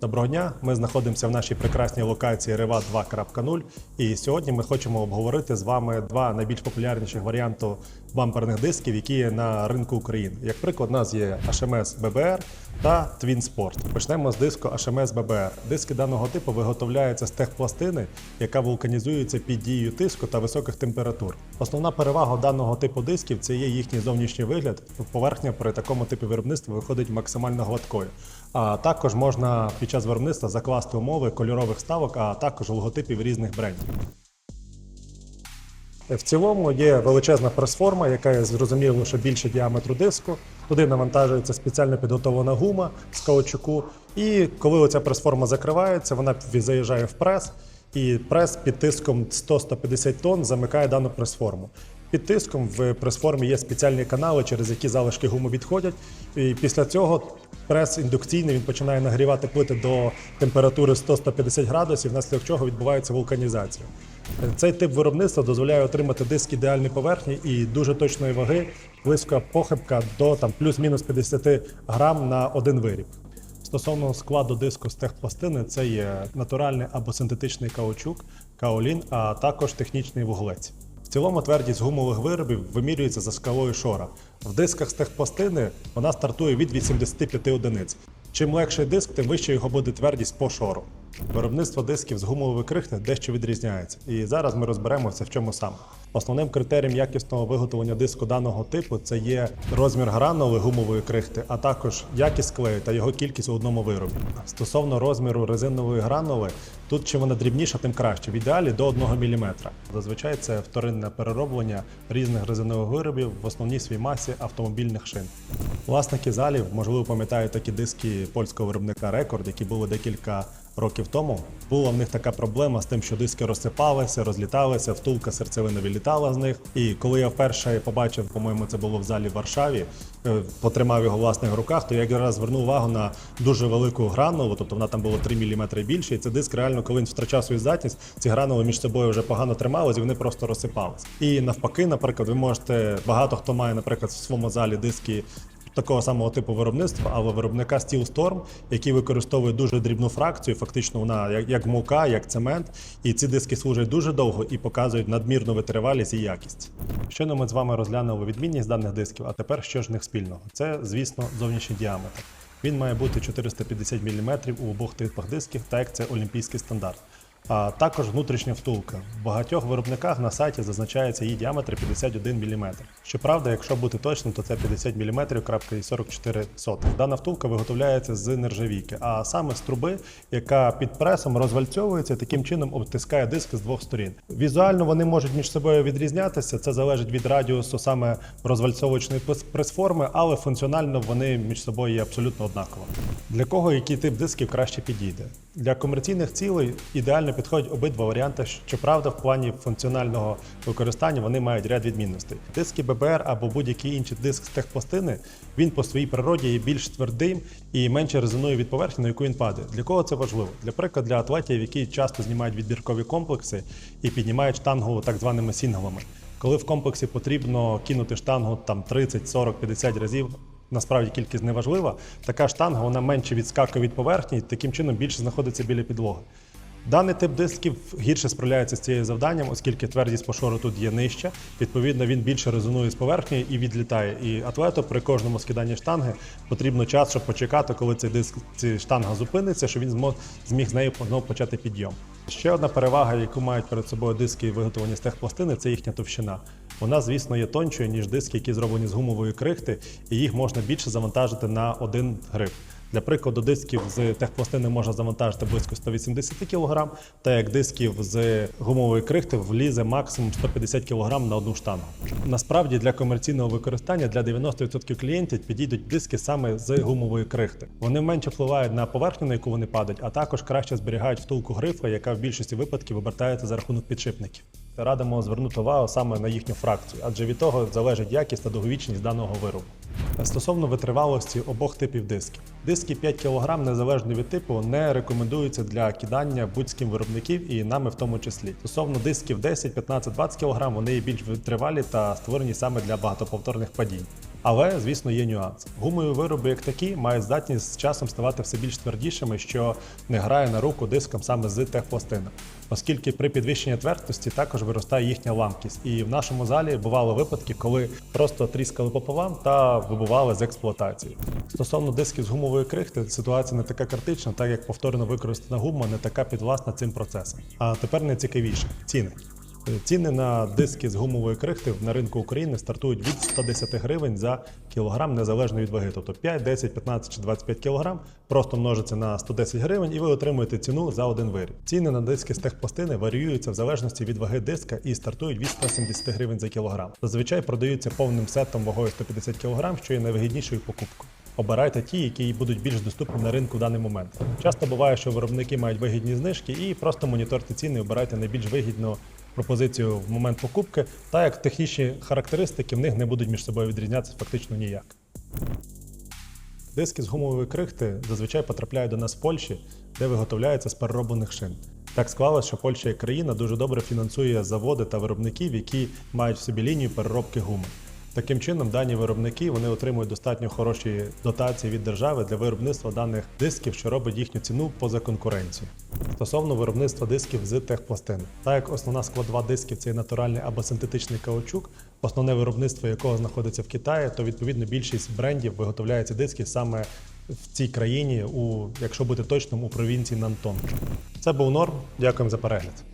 Доброго дня! Ми знаходимося в нашій прекрасній локації Рива 2.0 і сьогодні ми хочемо обговорити з вами два найбільш популярніших варіанти бамперних дисків, які є на ринку України. Як приклад, у нас є HMS BBR та Twin Sport. Почнемо з диску HMS BBR. Диски даного типу виготовляються з техпластини, яка вулканізується під дією тиску та високих температур. Основна перевага даного типу дисків це є їхній зовнішній вигляд. Поверхня при такому типі виробництва виходить максимально гладкою. А також можна під час виробництва закласти умови кольорових ставок, а також логотипів різних брендів. В цілому є величезна прес-форма, яка є зрозуміло, що більше діаметру диску. Туди навантажується спеціально підготовлена гума з каучуку. І коли оця прес-форма закривається, вона заїжджає в прес, і прес під тиском 100-150 тонн замикає дану прес-форму. Під тиском в прес-формі є спеціальні канали, через які залишки гуми відходять. І після цього прес індукційний він починає нагрівати плити до температури 100-150 градусів, внаслідок чого відбувається вулканізація. Цей тип виробництва дозволяє отримати диск ідеальної поверхні і дуже точної ваги, близько похибка до там плюс-мінус 50 грам на один виріб. Стосовно складу диску з техпластини, це є натуральний або синтетичний каучук, каолін, а також технічний вуглець. В цілому твердість гумових виробів вимірюється за шкалою шора. В дисках з техпластини вона стартує від 85 одиниць. Чим легший диск, тим вища його буде твердість по шору. Виробництво дисків з гумової крихти дещо відрізняється, і зараз ми розберемося, в чому саме. Основним критерієм якісного виготовлення диску даного типу це є розмір гранули гумової крихти, а також якість клею та його кількість у одному виробі. Стосовно розміру резинової гранули, тут чим вона дрібніша, тим краще. В ідеалі до 1 мм. Зазвичай це вторинне перероблення різних резинових виробів в основній своїй масі автомобільних шин. Власники залів, можливо, пам'ятають такі диски польського виробника Рекорд, які були декілька років тому. Була в них така проблема з тим, що диски розсипалися, розліталися, втулка серцевина вилітала з них. І коли я вперше побачив, по-моєму, це було в залі в Варшаві, е, потримав його в власних руках, то я якраз звернув увагу на дуже велику гранулу, тобто вона там було 3 мм більше. І цей диск реально, коли він втрачав свою здатність, ці гранули між собою вже погано трималися і вони просто розсипалися. І навпаки, наприклад, ви можете багато хто має, наприклад, в своєму залі диски такого самого типу виробництва, але виробника Steel Storm, який використовує дуже дрібну фракцію, фактично вона як, як мука, як цемент. І ці диски служать дуже довго і показують надмірну витривалість і якість. Щойно ми з вами розглянули відмінність даних дисків, а тепер що ж в них спільного? Це, звісно, зовнішній діаметр. Він має бути 450 мм у обох типах дисків, так як це олімпійський стандарт. А також внутрішня втулка. В багатьох виробниках на сайті зазначається її діаметр 51 мм. Щоправда, якщо бути точним, то це 50 мм крапка і 44 сотих. Дана втулка виготовляється з нержавійки, а саме з труби, яка під пресом розвальцьовується, таким чином обтискає диск з двох сторін. Візуально вони можуть між собою відрізнятися. Це залежить від радіусу саме розвальцовочної прес- прес-форми, але функціонально вони між собою є абсолютно однаковими. Для кого який тип дисків краще підійде? Для комерційних цілей ідеально підходять обидва варіанти. Щоправда, в плані функціонального використання вони мають ряд відмінностей. Диски ББР або будь-який інший диск з техпластини, він по своїй природі є більш твердим і менше резонує від поверхні, на яку він падає. Для кого це важливо? Для прикладу, для атлетів, які часто знімають відбіркові комплекси і піднімають штангу так званими сінглами. Коли в комплексі потрібно кинути штангу там 30, 40, 50 разів, насправді кількість не важлива. Така штанга вона менше відскакує від поверхні, і таким чином більше знаходиться біля підлоги. Даний тип дисків гірше справляється з цією завданням, оскільки твердість по шору тут є нижча. Відповідно, він більше резонує з поверхнею і відлітає. І атлету при кожному скиданні штанги потрібно час, щоб почекати, коли цей диск, ця штанга зупиниться, щоб він зміг з нею знову почати підйом. Ще одна перевага, яку мають перед собою диски виготовлені з техпластини, це їхня товщина. Вона, звісно, є тоншою, ніж диски, які зроблені з гумової крихти, і їх можна більше завантажити на один гриф. Для прикладу, дисків з техпластини можна завантажити близько 180 кг, та як дисків з гумової крихти влізе максимум 150 кг на одну штангу. Насправді для комерційного використання для 90% клієнтів підійдуть диски саме з гумової крихти. Вони менше впливають на поверхню, на яку вони падають, а також краще зберігають втулку грифа, яка в більшості випадків обертається за рахунок підшипників. Радимо звернути увагу саме на їхню фракцію, адже від того залежить якість та довговічність даного виробу. Стосовно витривалості обох типів дисків. Диски 5 кг незалежно від типу не рекомендуються для кидання будь-ким виробників і нами в тому числі. Стосовно дисків 10, 15, 20 кг, вони є більш витривалі та створені саме для багатоповторних падінь. Але, звісно, є нюанс. Гумові вироби, як такі, мають здатність з часом ставати все більш твердішими, що не грає на руку дискам саме з техпластини. Оскільки при підвищенні твердості також виростає їхня ламкість. І в нашому залі бували випадки, коли просто тріскали пополам та вибували з експлуатації. Стосовно дисків з гумової крихти, ситуація не така критична, так як повторно використана гума не така підвласна цим процесам. А тепер найцікавіше ціни. Ціни на диски з гумової крихти на ринку України стартують від 110 гривень за кілограм незалежно від ваги. Тобто 5, 10, 15 чи 25 кілограм просто множиться на 110 гривень і ви отримуєте ціну за один виріб. Ціни на диски з техпластини варіюються в залежності від ваги диска і стартують від 170 гривень за кілограм. Зазвичай продаються повним сетом вагою 150 кілограм, що є найвигіднішою покупкою. Обирайте ті, які будуть більш доступні на ринку в даний момент. Часто буває, що виробники мають вигідні знижки, і просто моніторте ціни, обирайте найбільш вигідну пропозицію в момент покупки, та як технічні характеристики в них не будуть між собою відрізнятися фактично ніяк. Диски з гумової крихти зазвичай потрапляють до нас в Польщі, де виготовляються з перероблених шин. Так склалося, що Польща як країна дуже добре фінансує заводи та виробників, які мають в собі лінію переробки гуми. Таким чином, дані виробники вони отримують достатньо хороші дотації від держави для виробництва даних дисків, що робить їхню ціну поза конкуренцією. Стосовно виробництва дисків з техпластини, так як основна складова дисків це натуральний або синтетичний каучук, основне виробництво якого знаходиться в Китаї, то відповідно більшість брендів виготовляє ці диски саме в цій країні, у якщо бути точним, у провінції Нантон. Це був Норм. Дякуємо за перегляд.